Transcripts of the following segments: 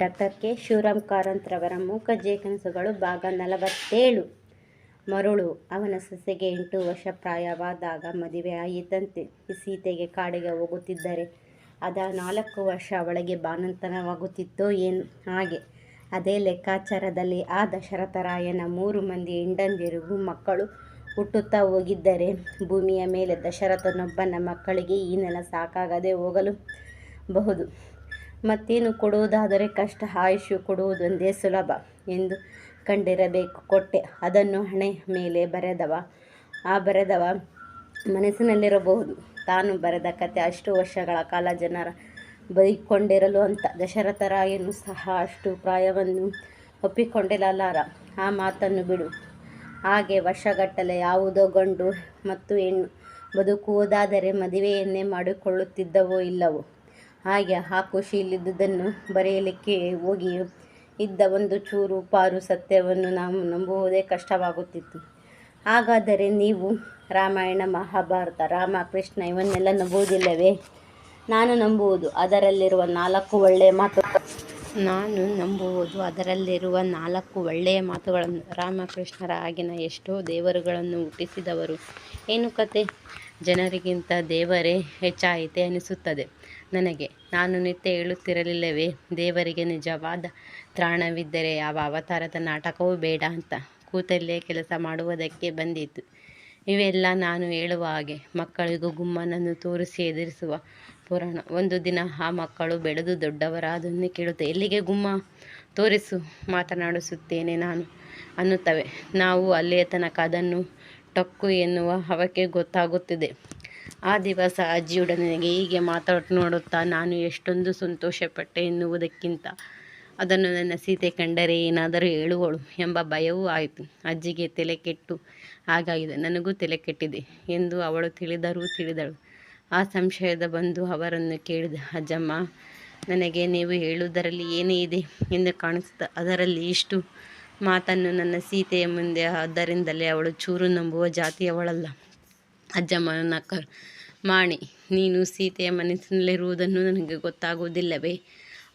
Doctor K Shivaram ಕಾರಂತ್ರವರ ಮೂಕ ಕನಸುಗಳು ಭಾಗ ನಲವತ್ತೇಳು. ಮರುಳು ಅವನ ಸೊಸೆಗೆ ಎಂಟು ವರ್ಷ ಪ್ರಾಯವಾದಾಗ ಮದುವೆ ಆಯಿತಂತೆ. ಸೀತೆಗೆ ಕಾಡಿಗೆ ಹೋಗುತ್ತಿದ್ದರೆ ಅದ ನಾಲ್ಕು ವರ್ಷ ಅವಳಿಗೆ ಬಾನಂತನವಾಗುತ್ತಿತ್ತೋ ಏನು? ಹಾಗೆ. ಅದೇ ಲೆಕ್ಕಾಚಾರದಲ್ಲಿ ಆ ದಶರಥರಾಯನ ಮೂರು ಮಂದಿ ಹೆಂಡಂದಿರಿಗೂ ಮಕ್ಕಳು ಹುಟ್ಟುತ್ತಾ ಹೋಗಿದ್ದರೆ ಭೂಮಿಯ ಮೇಲೆ ದಶರಥನೊಬ್ಬನ ಮಕ್ಕಳಿಗೆ ಈ ನೆಲ ಸಾಕಾಗದೆ ಹೋಗಲು ಬಹುದು ಮತ್ತೇನು ಕೊಡುವುದಾದರೆ ಕಷ್ಟ, ಆಯುಷ್ಯ ಕೊಡುವುದೊಂದೇ ಸುಲಭ ಎಂದು ಕಂಡಿರಬೇಕು. ಕೊಟ್ಟೆ, ಅದನ್ನು ಹಣೆ ಮೇಲೆ ಬರೆದವ, ಆ ಬರೆದವ ಮನಸ್ಸಿನಲ್ಲಿರಬಹುದು. ತಾನು ಬರೆದ ಕತೆ ಅಷ್ಟು ವರ್ಷಗಳ ಕಾಲ ಜನರ ಬೈಕೊಂಡಿರಲು ಅಂತ. ದಶರಥರಾಯನು ಸಹ ಅಷ್ಟು ಪ್ರಾಯವನ್ನು ಒಪ್ಪಿಕೊಂಡಿರಲಾರ ಆ ಮಾತನ್ನು ಬಿಡು. ಹಾಗೆ ವರ್ಷಗಟ್ಟಲೆ ಯಾವುದೋ ಗಂಡು ಮತ್ತು ಹೆಣ್ಣು ಬದುಕುವುದಾದರೆ ಮದುವೆಯನ್ನೇ ಮಾಡಿಕೊಳ್ಳುತ್ತಿದ್ದವೋ ಇಲ್ಲವೋ? ಹಾಗೆ ಆ ಖುಷಿಯಲ್ಲಿದ್ದುದನ್ನು ಬರೆಯಲಿಕ್ಕೆ ಹೋಗಿ ಇದ್ದ ಒಂದು ಚೂರು ಪಾರು ಸತ್ಯವನ್ನು ನಾವು ನಂಬುವುದೇ ಕಷ್ಟವಾಗುತ್ತಿತ್ತು. ಹಾಗಾದರೆ ನೀವು ರಾಮಾಯಣ, ಮಹಾಭಾರತ ರಾಮ ಕೃಷ್ಣ ಇವನ್ನೆಲ್ಲ ನಂಬುವುದಿಲ್ಲವೇ? ನಾನು ನಂಬುವುದು ಅದರಲ್ಲಿರುವ ನಾಲ್ಕು ಒಳ್ಳೆಯ ಮಾತು ನಾನು ನಂಬುವುದು ಅದರಲ್ಲಿರುವ ನಾಲ್ಕು ಒಳ್ಳೆಯ ಮಾತುಗಳನ್ನು. ರಾಮಕೃಷ್ಣರ ಆಗಿನ ಎಷ್ಟೋ ದೇವರುಗಳನ್ನು ಹುಟ್ಟಿಸಿದವರು. ಏನು ಕತೆ? ಜನರಿಗಿಂತ ದೇವರೇ ಹೆಚ್ಚಾಯಿತೆ ಅನಿಸುತ್ತದೆ. ನನಗೆ, ನಾನು ನಿತ್ಯ ಹೇಳುತ್ತಿರಲಿಲ್ಲವೇ? ದೇವರಿಗೆ ನಿಜವಾದ ತ್ರಾಣವಿದ್ದರೆ ಯಾವ ಅವತಾರದ ನಾಟಕವೂ ಬೇಡ ಅಂತ ಕೂತಲ್ಲೇ ಕೆಲಸ ಮಾಡುವುದಕ್ಕೆ ಬಂದಿತ್ತು ಇವೆಲ್ಲ ನಾನು ಹೇಳುವ ಹಾಗೆ ಮಕ್ಕಳಿಗೂ ಗುಮ್ಮನನ್ನು ತೋರಿಸಿ ಎದುರಿಸುವ ಪುರಾಣ. ಒಂದು ದಿನ ಆ ಮಕ್ಕಳು ಬೆಳೆದು ದೊಡ್ಡವರಾದನ್ನೇ ಕೇಳುತ್ತೆ, ಎಲ್ಲಿಗೆ ಗುಮ್ಮ? ತೋರಿಸು, ಮಾತನಾಡಿಸುತ್ತೇನೆ ನಾನು, ಅನ್ನುತ್ತವೆ. ನಾವು ಅಲ್ಲಿಯ ತನಕ ಅದನ್ನು ಟಕ್ಕು ಎನ್ನುವ ಅವಕ್ಕೆ ಗೊತ್ತಾಗುತ್ತಿದೆ. ಆ ದಿವಸ ಅಜ್ಜಿಯೊಡನೆಗೆ ಹೀಗೆ ಮಾತಾಡ್ ನೋಡುತ್ತಾ ನಾನು ಎಷ್ಟೊಂದು ಸಂತೋಷಪಟ್ಟೆ ಎನ್ನುವುದಕ್ಕಿಂತ. ಅದನ್ನು ನನ್ನ ಸೀತೆ ಕಂಡರೆ ಏನಾದರೂ ಹೇಳುವಳು ಎಂಬ ಭಯವೂ ಆಯಿತು. ಅಜ್ಜಿಗೆ ತಲೆ ಕೆಟ್ಟು, ಹಾಗಾಗಿದೆ, ನನಗೂ ತಲೆ ಕೆಟ್ಟಿದೆ ಎಂದು ಅವಳು ತಿಳಿದರೂ ತಿಳಿದಳು. ಆ ಸಂಶಯದ ಬಂದು ಅವರನ್ನು ಕೇಳಿದ, ಅಜ್ಜಮ್ಮ, ನನಗೆ ನೀವು ಹೇಳುವುದರಲ್ಲಿ ಏನೇ ಇದೆ ಎಂದು ಕಾಣಿಸುತ್ತಾ ಅದರಲ್ಲಿ ಇಷ್ಟು ಮಾತನ್ನು ನನ್ನ ಸೀತೆಯ ಮುಂದೆ ಆದ್ದರಿಂದಲೇ ಅವಳು ಚೂರು ನಂಬುವ ಜಾತಿಯವಳಲ್ಲ. ಅಜ್ಜಮ್ಮನ ಕ ಮಾಣಿ, ನೀನು ಸೀತೆಯ ಮನಸ್ಸಿನಲ್ಲಿರುವುದನ್ನು ನನಗೆ ಗೊತ್ತಾಗುವುದಿಲ್ಲವೇ?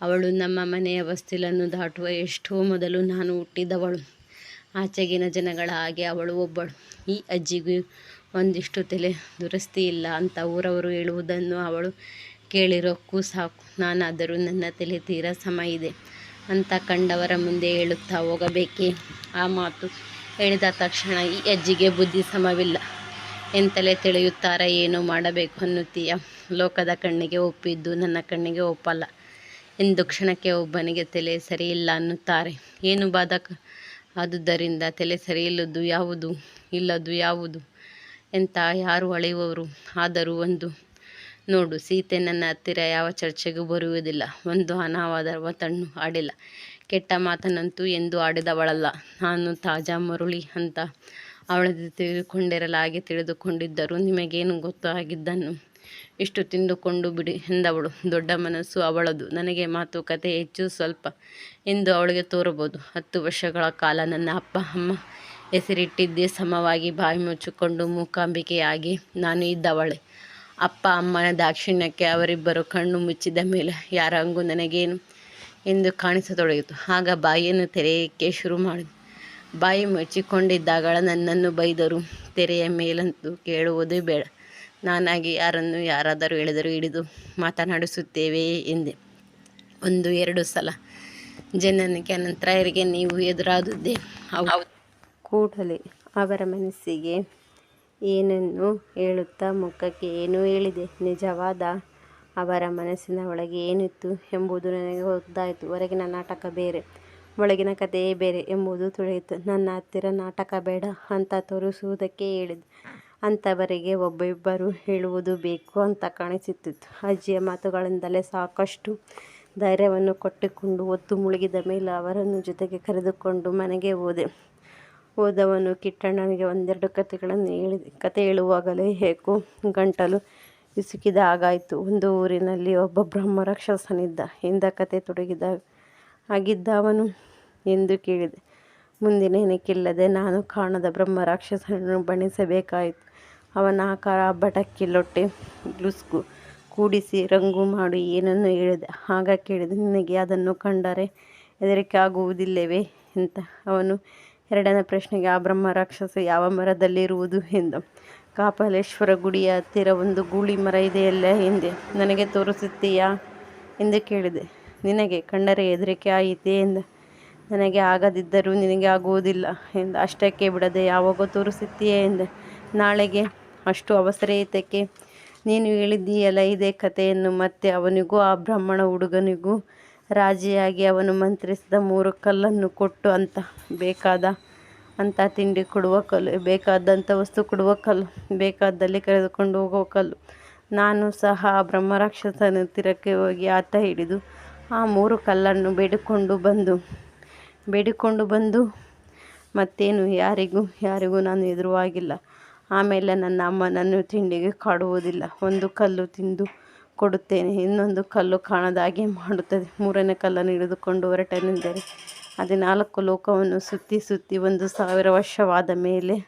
ಅವಳು ನಮ್ಮ ಮನೆಯ ಬಸ್ತಿಲನ್ನು ದಾಟುವ ಎಷ್ಟೋ ಮೊದಲು ನಾನು ಹುಟ್ಟಿದವಳು. ಆಚೆಗಿನ ಜನಗಳ ಹಾಗೆ ಅವಳು ಒಬ್ಬಳು. ಈ ಅಜ್ಜಿಗೂ ಒಂದಿಷ್ಟು ತಲೆ ದುರಸ್ತಿ ಇಲ್ಲ ಅಂತ ಊರವರು ಹೇಳುವುದನ್ನು ಅವಳು ಕೇಳಿರೋಕ್ಕೂ ಸಾಕು. ನಾನಾದರೂ ನನ್ನ ತಲೆ ತೀರಾ ಸಮ ಇದೆ ಅಂತ ಕಂಡವರ ಮುಂದೆ ಹೇಳುತ್ತಾ ಹೋಗಬೇಕೇ? ಆ ಮಾತು ಹೇಳಿದ ತಕ್ಷಣ ಈ ಅಜ್ಜಿಗೆ ಬುದ್ಧಿ ಸಮವಿಲ್ಲ. ಎಂತಲೇ ತಿಳಿಯುತ್ತಾರ, ಏನು ಮಾಡಬೇಕು ಅನ್ನುತ್ತೀಯ? ಲೋಕದ ಕಣ್ಣಿಗೆ ಒಪ್ಪಿದ್ದು ನನ್ನ ಕಣ್ಣಿಗೆ ಒಪ್ಪಲ್ಲ. ಎಂದು ಕ್ಷಣಕ್ಕೆ ಒಬ್ಬನಿಗೆ ತಲೆ ಸರಿಯಿಲ್ಲ ಅನ್ನುತ್ತಾರೆ. ಏನು ಬಾಧಕ? ಆದುದರಿಂದ ತಲೆ ಸರಿಯಿಲ್ಲದ್ದು ಯಾವುದು? ಇಲ್ಲದು ಯಾವುದು? ಎಂತ ಯಾರು ಅಳೆಯುವವರು? ಆದರೂ ಒಂದು. ನೋಡು, ಸೀತೆ ನನ್ನ ಹತ್ತಿರ ಯಾವ ಚರ್ಚೆಗೂ ಬರುವುದಿಲ್ಲ. ಒಂದು ಅನಾವಾದ ತಣ್ಣು ಆಡಿಲ್ಲ. ಕೆಟ್ಟ ಮಾತನಂತೂ ಎಂದು ಆಡಿದವಳಲ್ಲ. ನಾನು ತಾಜಾ ಮರುಳಿ ಅಂತ ಅವಳದು ತಿಳಿದುಕೊಂಡಿರಲ್ಲ, ಹಾಗೆ ತಿಳಿದುಕೊಂಡಿದ್ದರು ನಿಮಗೇನು ಗೊತ್ತು ಆಗಿದ್ದನ್ನು ಇಷ್ಟು ತಿಂದುಕೊಂಡು ಬಿಡಿ ಎಂದವಳು. ದೊಡ್ಡ ಮನಸ್ಸು ಅವಳದು. ನನಗೆ ಮಾತುಕತೆ ಹೆಚ್ಚು ಸ್ವಲ್ಪ ಎಂದು ಅವಳಿಗೆ ತೋರಬಹುದು. ಹತ್ತು ವರ್ಷಗಳ ಕಾಲ ನನ್ನ ಅಪ್ಪ, ಅಮ್ಮ ಹೆಸರಿಟ್ಟಿದ್ದೇ ಸಮವಾಗಿ ಬಾಯಿ ಮುಚ್ಚಿಕೊಂಡು ಮೂಕಾಂಬಿಕೆಯಾಗಿ ನಾನು ಇದ್ದವಳೆ. ಅಪ್ಪ, ಅಮ್ಮನ ದಾಕ್ಷಿಣ್ಯಕ್ಕೆ ಅವರಿಬ್ಬರು ಕಣ್ಣು ಮುಚ್ಚಿದ ಮೇಲೆ ಯಾರಂಗೂ ನನಗೇನು ಎಂದು ಕಾಣಿಸತೊಡಗಿತು. ಆಗ ಬಾಯಿಯನ್ನು ತೆರೆಯಕ್ಕೆ ಶುರು ಮಾಡಿದೆ ಬಾಯಿ ಮುಚ್ಚಿಕೊಂಡಿದ್ದಾಗಳ ನನ್ನನ್ನು ಬೈದರು. ತೆರೆಯ ಮೇಲಂತೂ ಕೇಳುವುದೇ ಬೇಡ. ನಾನಾಗಿ ಯಾರನ್ನು ಯಾರಾದರೂ ಎಳೆದರೂ ಹಿಡಿದು ಮಾತನಾಡಿಸುತ್ತೇವೆ ಎಂದೆ. ಒಂದು ಎರಡು ಸಲ. ಜನನಕ್ಕೆ ಅನಂತರ ಅವರಿಗೆ ನೀವು ಎದುರಾದದ್ದೇ? ಕೂಡಲೇ ಅವರ ಮನಸ್ಸಿಗೆ ಏನನ್ನು ಹೇಳುತ್ತಾ ಮುಖಕ್ಕೆ ಏನೂ ಹೇಳಿದೆ. ನಿಜವಾದ ಅವರ ಮನಸ್ಸಿನ ಒಳಗೆ ಏನಿತ್ತು ಎಂಬುದು ನನಗೆ ಗೊತ್ತಾಯಿತು. ಹೊರಗಿನ ನಾಟಕ ಬೇರೆ. ಒಳಗಿನ ಕಥೆಯೇ ಬೇರೆ ಎಂಬುದು ತಿಳಿಯಿತು. ನನ್ನ ಹತ್ತಿರ ನಾಟಕ ಬೇಡ ಅಂತ ತೋರಿಸುವುದಕ್ಕೆ ಹೇಳಿದೆ. ಅಂಥವರಿಗೆ ಒಬ್ಬಿಬ್ಬರು ಹೇಳುವುದು ಬೇಕು ಅಂತ ಕಾಣಿಸುತ್ತಿತ್ತು. ಅಜ್ಜಿಯ ಮಾತುಗಳಿಂದಲೇ ಸಾಕಷ್ಟು ಧೈರ್ಯವನ್ನು ಕೊಟ್ಟುಕೊಂಡು ಒತ್ತು ಮುಳುಗಿದ ಮೇಲೆ ಅವರನ್ನು ಜೊತೆಗೆ ಕರೆದುಕೊಂಡು ಮನೆಗೆ ಹೋದೆ. ಹೋದವನು ಕಿಟ್ಟಣ್ಣನಿಗೆ ಒಂದೆರಡು ಕಥೆಗಳನ್ನು ಹೇಳಿದೆ. ಕತೆ ಹೇಳುವಾಗಲೇ ಹೇಗು ಗಂಟಲು ಹಿಸುಕಿದ ಹಾಗಾಯಿತು. ಒಂದು ಊರಿನಲ್ಲಿ ಒಬ್ಬ ಬ್ರಹ್ಮ ರಾಕ್ಷಸನಿದ್ದ ಹಿಂದ ಕತೆ ತೊಡಗಿದಾಗ ಆಗಿದ್ದ ಅವನು ಎಂದು ಕೇಳಿದೆ. ಮುಂದಿನ ನೆನಕಿಲ್ಲದೆ ನಾನು ಕಾಣದ ಬ್ರಹ್ಮ ರಾಕ್ಷಸನನ್ನು ಬಣಿಸಬೇಕಾಯಿತು ಅವನ ಆಕಾರ, ಬಟಕ್ಕಿ ಲೊಟ್ಟೆ, ಲುಸ್ಕು ಕೂಡಿಸಿ ರಂಗು ಮಾಡಿ ಏನನ್ನು ಹೇಳಿದೆ? ಆಗ ಕೇಳಿದೆ, ನಿನಗೆ ಅದನ್ನು ಕಂಡರೆ ಹೆದರಿಕೆ ಆಗುವುದಿಲ್ಲವೇ ಅಂತ ಅವನು ಎರಡನೇ ಪ್ರಶ್ನೆಗೆ, ಆ ಬ್ರಹ್ಮ ರಾಕ್ಷಸ ಯಾವ ಮರದಲ್ಲಿರುವುದು ಎಂದು. ಕಾಪಾಲೇಶ್ವರ ಗುಡಿಯ ಹತ್ತಿರ ಒಂದು ಗೂಳಿ ಮರ ಇದೆಯಲ್ಲ ಎಂದೆ. ನನಗೆ ತೋರಿಸುತ್ತೀಯಾ? ಎಂದು ಕೇಳಿದೆ. ನಿನಗೆ ಕಂಡರೆ ಹೆದರಿಕೆ ಆಯಿತೆ ಎಂದ. ನನಗೆ ಆಗದಿದ್ದರೂ ನಿನಗೆ ಆಗುವುದಿಲ್ಲ ಎಂದು. ಅಷ್ಟಕ್ಕೆ ಬಿಡದೆ ಯಾವಾಗೋ ತೋರಿಸುತ್ತೀಯೇ ಎಂದು. ನಾಳೆಗೆ ಅಷ್ಟು ಅವಸರ ನೀನು ಹೇಳಿದ್ದೀಯಲ್ಲ ಇದೇ ಕಥೆಯನ್ನು. ಮತ್ತೆ ಅವನಿಗೂ, ಆ ಬ್ರಾಹ್ಮಣ ಹುಡುಗನಿಗೂ ರಾಜಿಯಾಗಿ ಅವನು ಮಂತ್ರಿಸಿದ ಮೂರು ಕಲ್ಲನ್ನು ಕೊಟ್ಟು ಅಂತ. ಬೇಕಾದ, ಅಂತ ತಿಂಡಿ ಕೊಡುವ ಕಲ್ಲು, ಬೇಕಾದಂಥ ವಸ್ತು ಕೊಡುವ ಕಲ್ಲು, ಬೇಕಾದಲ್ಲಿ ಕರೆದುಕೊಂಡು ಹೋಗುವ ಕಲ್ಲು. ನಾನು ಸಹ ಆ ಬ್ರಹ್ಮರಾಕ್ಷಸನ ತೀರಕ್ಕೆ ಹೋಗಿ ಆತ ಹಿಡಿದು ಆ ಮೂರು ಕಲ್ಲನ್ನು ಬೇಡಿಕೊಂಡು ಬಂದು ಬೇಡಿಕೊಂಡು ಬಂದು ಮತ್ತೇನು ಯಾರಿಗೂ ಯಾರಿಗೂ ನಾನು ಎದುರುವಾಗಿಲ್ಲ. ಆಮೇಲೆ ನನ್ನ ಅಮ್ಮನನ್ನು ತಿಂಡಿಗೆ ಕಾಡುವುದಿಲ್ಲ. ಒಂದು ಕಲ್ಲು ತಿಂದು ಕೊಡುತ್ತೇನೆ. ಇನ್ನೊಂದು ಕಲ್ಲು ಕಾಣದ ಹಾಗೆ ಮಾಡುತ್ತದೆ. ಮೂರನೇ ಕಲ್ಲನ್ನು ಹಿಡಿದುಕೊಂಡು ಹೊರಟನೆಂದರೆ ಹದಿನಾಲ್ಕು ಲೋಕವನ್ನು ಸುತ್ತಿ ಸುತ್ತಿ ಒಂದು ಸಾವಿರ ವರ್ಷವಾದ ಮೇಲೆ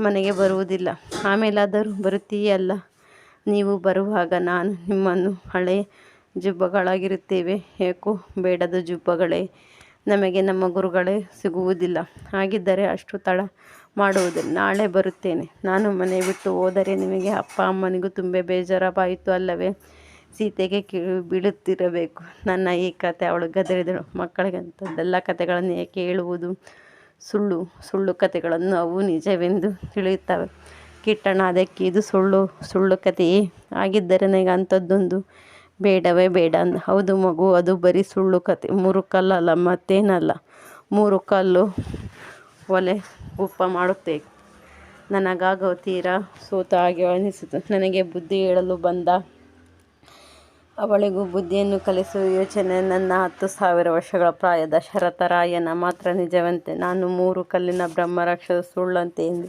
ಮನೆಗೆ ಬರುವುದಿಲ್ಲ. ಆಮೇಲಾದರೂ ಬರುತ್ತೀಯಲ್ಲ? ನೀವು ಬರುವಾಗ ನಾನು ನಿಮ್ಮನ್ನು ಹಳೆಯ ಜುಬ್ಬಗಳಾಗಿರುತ್ತೇವೆ. ಏಕೋ ಬೇಡದ ಜುಬ್ಬಗಳೇ ನಮಗೆ ನಮ್ಮ ಗುರುಗಳೇ ಸಿಗುವುದಿಲ್ಲ. ಹಾಗಿದ್ದರೆ ಅಷ್ಟು ತಡ ಮಾಡುವುದಿಲ್ಲ ನಾಳೆ ಬರುತ್ತೇನೆ. ನಾನು ಮನೆ ಬಿಟ್ಟು ಹೋದರೆ ನಿಮಗೆ ಅಪ್ಪ ಅಮ್ಮನಿಗೂ ತುಂಬ ಬೇಜಾರಾಯಿತು ಅಲ್ಲವೇ? ಸೀತೆಗೆ ಬಿಡುತ್ತಿರಬೇಕು ಬೀಳುತ್ತಿರಬೇಕು ನನ್ನ ಈ ಕತೆ ಅವಳು ಗದರಿದಳು. ಮಕ್ಕಳಿಗೆ ಅಂಥದ್ದೆಲ್ಲ ಕಥೆಗಳನ್ನು ಏಕೆ ಹೇಳುವುದು? ಸುಳ್ಳು ಸುಳ್ಳು ಕಥೆಗಳನ್ನು ಅವು ನಿಜವೆಂದು ತಿಳಿಯುತ್ತವೆ. ಕಿಟ್ಟಣ ಅದಕ್ಕೆ ಇದು ಸುಳ್ಳು ಸುಳ್ಳು ಕಥೆಯೇ ಆಗಿದ್ದರೆ ನನಗೆ ಅಂಥದ್ದೊಂದು ಬೇಡವೇ ಬೇಡ ಅಂದ. ಹೌದು ಮಗು, ಅದು ಬರೀ ಸುಳ್ಳು ಕತೆ. ಮೂರು ಕಲ್ಲಲ್ಲ, ಮತ್ತೇನಲ್ಲ. ಮೂರು ಕಲ್ಲು ಒಲೆ ಉಪ್ಪ ಮಾಡುತ್ತೆ. ನನಗಾಗೋ ತೀರ ಸೋತ ಹಾಗೆ ಅನಿಸಿತು. ನನಗೆ ಬುದ್ಧಿ ಹೇಳಲು ಬಂದ ಅವಳಿಗೂ ಬುದ್ಧಿಯನ್ನು ಕಲಿಸುವ ಯೋಚನೆ ನನ್ನ ಹತ್ತು ಸಾವಿರ ವರ್ಷಗಳ ಪ್ರಾಯದ ಶರತರಾಯನ ಮಾತ್ರ ನಿಜವಂತೆ. ನಾನು ಮೂರು ಕಲ್ಲಿನ ಬ್ರಹ್ಮರಕ್ಷದ ಸುಳ್ಳಂತೆ ಎಂದು.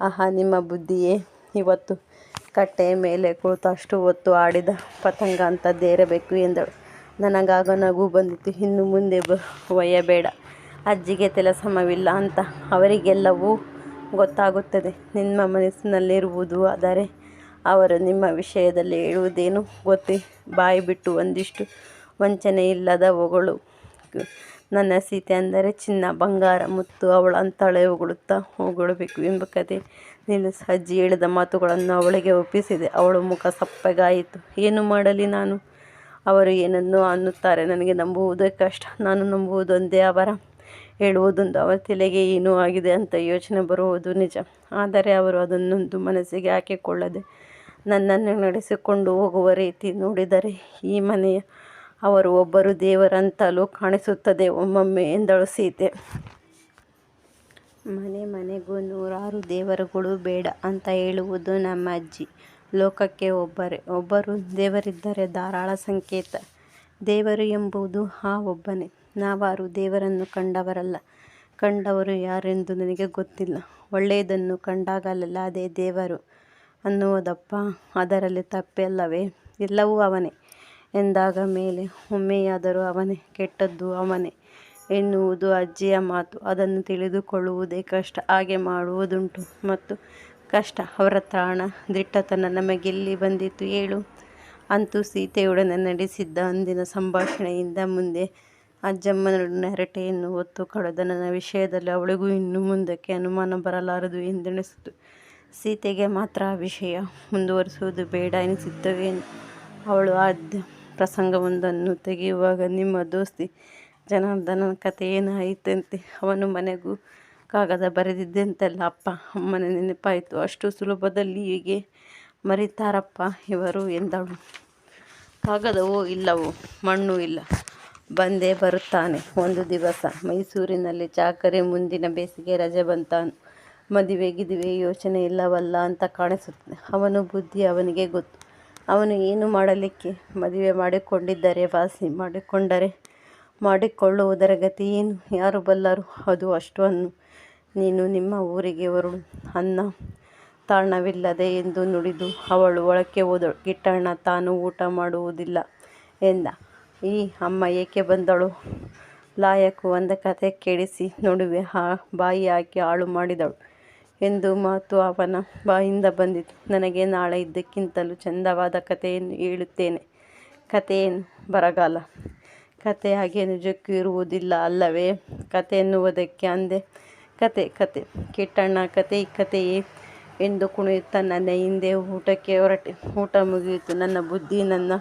ಆಹಾ, ನಿಮ್ಮ ಬುದ್ಧಿಯೇ? ಇವತ್ತು ಕಟ್ಟೆಯ ಮೇಲೆ ಕುಳಿತು ಅಷ್ಟು ಹೊತ್ತು ಆಡಿದ ಪತಂಗ ಅಂಥದ್ದೇರಬೇಕು ಎಂದಳು. ನನಗಾಗ ನಗು ಬಂದಿತ್ತು, ಇನ್ನು ಮುಂದೆ ಬ ಒಯ್ಯಬೇಡ. ಅಜ್ಜಿಗೆ ಸಮವಿಲ್ಲ ಅಂತ ಅವರಿಗೆಲ್ಲವೂ ಗೊತ್ತಾಗುತ್ತದೆ. ನಿಮ್ಮ ಮನಸ್ಸಿನಲ್ಲಿರುವುದು ಆದರೆ ಅವರು ನಿಮ್ಮ ವಿಷಯದಲ್ಲಿ ಹೇಳುವುದೇನು ಗೊತ್ತೇ? ಬಾಯಿ ಬಿಟ್ಟು ಒಂದಿಷ್ಟು ವಂಚನೆ ಇಲ್ಲದ ಹೊಗಳು ನನ್ನ ಸೀತೆ ಅಂದರೆ ಚಿನ್ನ, ಬಂಗಾರ ಮುತ್ತು ಅವಳ ಅಂತಳೆ ಹೊಗಳುತ್ತಾ ಹೊಗಳಬೇಕು ಎಂಬ ಕತೆ ನಿಲ್ಲಿಸಿ ಅಜ್ಜಿ ಹೇಳಿದ ಮಾತುಗಳನ್ನು ಅವಳಿಗೆ ಒಪ್ಪಿಸಿದೆ. ಅವಳು ಮುಖ ಸಪ್ಪಗಾಯಿತು. ಏನು ಮಾಡಲಿ ನಾನು? ಅವರು ಏನನ್ನು ಅನ್ನುತ್ತಾರೆ? ನನಗೆ ನಂಬುವುದೇ ಕಷ್ಟ. ನಾನು ನಂಬುವುದೊಂದೇ ಅವರ ಹೇಳುವುದೊಂದು ಅವರ ತಲೆಗೆ ಏನೂ ಆಗಿದೆ ಅಂತ ಯೋಚನೆ ಬರುವುದು ನಿಜ. ಆದರೆ ಅವರು ಅದನ್ನೊಂದು ಮನಸ್ಸಿಗೆ ಹಾಕಿಕೊಳ್ಳದೆ ನನ್ನನ್ನು ನಡೆಸಿಕೊಂಡು ಹೋಗುವ ರೀತಿ ನೋಡಿದರೆ ಈ ಮನೆಯ ಅವರು ಒಬ್ಬರು ದೇವರಂತಲೂ ಕಾಣಿಸುತ್ತದೆ. ಒಮ್ಮೊಮ್ಮೆ ಎಂದಳು ಸೀತೆ. ಮನೆ ಮನೆಗೂ ನೂರಾರು ದೇವರುಗಳು ಬೇಡ ಅಂತ ಹೇಳುವುದು ನಮ್ಮ ಅಜ್ಜಿ. ಲೋಕಕ್ಕೆ ಒಬ್ಬರೇ, ಒಬ್ಬರು ದೇವರಿದ್ದರೆ ಧಾರಾಳ ಸಂಕೇತ. ದೇವರು ಎಂಬುದು ಆ ಒಬ್ಬನೇ. ನಾವಾರು ದೇವರನ್ನು ಕಂಡವರಲ್ಲ. ಕಂಡವರು ಯಾರೆಂದು ನನಗೆ ಗೊತ್ತಿಲ್ಲ. ಒಳ್ಳೆಯದನ್ನು ಕಂಡಾಗಲೆಲ್ಲ ಅದೇ ದೇವರು ಅನ್ನುವುದಪ್ಪ ಅದರಲ್ಲಿ ತಪ್ಪಲ್ಲವೇ? ಎಲ್ಲವೂ ಅವನೇ. ಎಂದಾಗ ಮೇಲೆ ಒಮ್ಮೆಯಾದರೂ ಅವನೇ, ಕೆಟ್ಟದ್ದು ಅವನೇ. ಎನ್ನುವುದು ಅಜ್ಜಿಯ ಮಾತು. ಅದನ್ನು ತಿಳಿದುಕೊಳ್ಳುವುದೇ ಕಷ್ಟ, ಹಾಗೆ ಮಾಡುವುದುಂಟು. ಮತ್ತು ಕಷ್ಟ, ಅವರ ತಾಣ, ದಿಟ್ಟತನ ನಮಗೆಲ್ಲಿ ಬಂದಿತ್ತು ಹೇಳು ಅಂತೂ ಸೀತೆಯೊಡನೆ ನಡೆಸಿದ್ದ ಅಂದಿನ ಸಂಭಾಷಣೆಯಿಂದ ಮುಂದೆ ಅಜ್ಜಮ್ಮನ ಹರಟೆಯನ್ನು ಹೊತ್ತು ಕಳೆದ ನನ್ನ ವಿಷಯದಲ್ಲಿ ಅವಳಿಗೂ ಇನ್ನು ಮುಂದಕ್ಕೆ ಅನುಮಾನ ಬರಲಾರದು ಎಂದೆಣಿಸಿತು ಸೀತೆಗೆ ಮಾತ್ರ ಆ ವಿಷಯ ಮುಂದುವರಿಸುವುದು ಬೇಡ ಎನಿಸಿತ್ತವೇನು ಅವಳು ಆ ಪ್ರಸಂಗವೊಂದನ್ನು ತೆಗೆಯುವಾಗ, ನಿಮ್ಮ ದೋಸ್ತಿ ಜನಾರ್ದನನ ಕತೆ ಏನಾಯಿತಂತೆ ಅವನು ಮನೆಗೂ ಕಾಗದ ಬರೆದಿದ್ದೆಂತಲ್ಲ ಅಪ್ಪ. ಅಮ್ಮನ ನೆನಪಾಯಿತು. ಅಷ್ಟು ಸುಲಭದಲ್ಲಿ ಹೀಗೆ ಮರಿತಾರಪ್ಪ ಇವರು ಎಂದಳು. ಕಾಗದವೋ ಇಲ್ಲವೋ? ಮಣ್ಣು ಇಲ್ಲ. ಬಂದೇ ಬರುತ್ತಾನೆ. ಒಂದು ದಿವಸ ಮೈಸೂರಿನಲ್ಲಿ ಚಾಕರೆ ಮುಂದಿನ ಬೇಸಿಗೆ ರಜೆ ಬಂತಾನು. ಮದುವೆ ಗಿದುವೆ ಯೋಚನೆ ಇಲ್ಲವಲ್ಲ ಅಂತ ಕಾಣಿಸುತ್ತದೆ. ಅವನು ಬುದ್ಧಿ ಅವನಿಗೆ ಗೊತ್ತು. ಅವನು ಏನು ಮಾಡಲಿಕ್ಕೆ ಮದುವೆ ಮಾಡಿಕೊಂಡಿದ್ದರೆ, ವಾಸಿ ಮಾಡಿಕೊಂಡರೆ ಮಾಡಿಕೊಳ್ಳುವುದರ ಗತಿ ಏನು ಯಾರು ಬಲ್ಲರು ಅದು ಅಷ್ಟು ನೀನು ನಿಮ್ಮ ಊರಿಗೆ ಹೊರಡು ಅನ್ನ ತಾಣವಿಲ್ಲದೆ ಎಂದು ನುಡಿದು ಅವಳು ಒಳಕ್ಕೆ ಹೋದಳು ಗಿಟ್ಟಣ್ಣ, ತಾನು ಊಟ ಮಾಡುವುದಿಲ್ಲ ಎಂದ ಈ ಅಮ್ಮ ಏಕೆ ಬಂದಳು ಲಾಯಕು ಒಂದು ಕತೆ ಕೇಳಿಸಿ ನಡುವೆ ಆ ಬಾಯಿ ಹಾಕಿ ಹಾಳು ಮಾಡಿದಳು ಎಂದು ಮಾತು ಅವನ ಬಾಯಿಂದ ಬಂದಿತು. ನನಗೆ ನಾಳೆ ಇದ್ದಕ್ಕಿಂತಲೂ ಚಂದವಾದ ಕಥೆಯನ್ನು ಹೇಳುತ್ತೇನೆ. ಕಥೆಯೇನು? ಬರಗಾಲ. ಕಥೆ ಹಾಗೆ ನಿಜಕ್ಕೂ ಇರುವುದಿಲ್ಲ ಅಲ್ಲವೇ? ಕತೆ ಎನ್ನುವುದಕ್ಕೆ ಅಂದೆ. ಕತೆ ಕತೆ, ಕಿಟ್ಟಣ್ಣ ಈ ಕಥೆಯೇ ಎಂದು ಕುಣಿಯುತ್ತಾ ನನ್ನ ಹಿಂದೆ ಊಟಕ್ಕೆ ಹೊರಟೆ. ಊಟ ಮುಗಿಯಿತು. ನನ್ನ ಬುದ್ಧಿ ನನ್ನ